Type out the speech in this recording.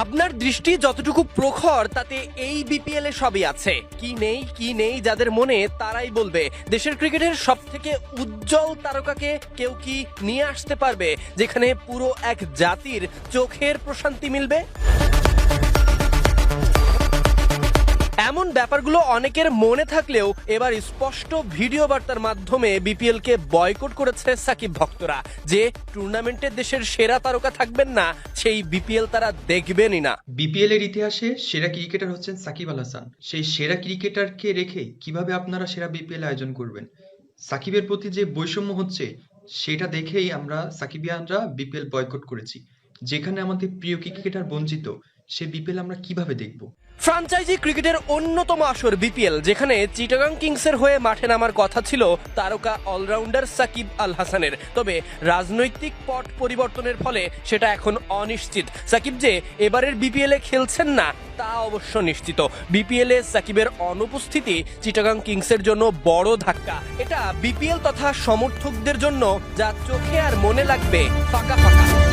ভাবনার দৃষ্টি যতটুকু প্রখর, তাতে এই বিপিএল এ সবই আছে। কি নেই কি নেই, যাদের মনে, তারাই বলবে। দেশের ক্রিকেটের সব থেকে উজ্জ্বল তারকাকে কেউ কি নিয়ে আসতে পারবে, যেখানে পুরো এক জাতির চোখের প্রশান্তি মিলবে? এমন ব্যাপারগুলো অনেকের মনে থাকলেও এবার স্পষ্ট ভিডিও বার্তার মাধ্যমে বিপিএল কে বয়কট করেছে সাকিব ভক্তরা। যে টুর্নামেন্টে দেশের সেরা তারকা থাকবেন না, সেই বিপিএল তারা দেখবেনই না। বিপিএল এর ইতিহাসে সেরা ক্রিকেটার হচ্ছেন সাকিব আল হাসান। সেই সেরা ক্রিকেটারকে রেখে কীভাবে আপনারা সেরা বিপিএল আয়োজন করবেন? সাকিবের প্রতি যে বৈষম্য হচ্ছে, সেটা দেখেই আমরা সাকিবিয়ানরা বিপিএল বয়কট করেছি। যেখানে আমাদের প্রিয় ক্রিকেটার বঞ্চিত, সে বিপিএল আমরা কীভাবে দেখব? ফ্রাঞ্চাইজি ক্রিকেটের অন্যতম আসর বিপিএল যেখানে চিটাগাং কিংসের হয়ে মাঠে নামার কথা ছিল তারকা অলরাউন্ডার সাকিব আল হাসানের। তবে রাজনৈতিক পট পরিবর্তনের ফলে সেটা এখন অনিশ্চিত। সাকিব যে এবারের বিপিএল খেলছেন না, তা অবশ্য নিশ্চিত। বিপিএল সাকিবের অনুপস্থিতি চিটাগাং কিংসের জন্য বড় ধাক্কা। এটা বিপিএল তথা সমর্থকদের জন্য যা চোখে আর মনে লাগবে ফাঁকা ফাঁকা।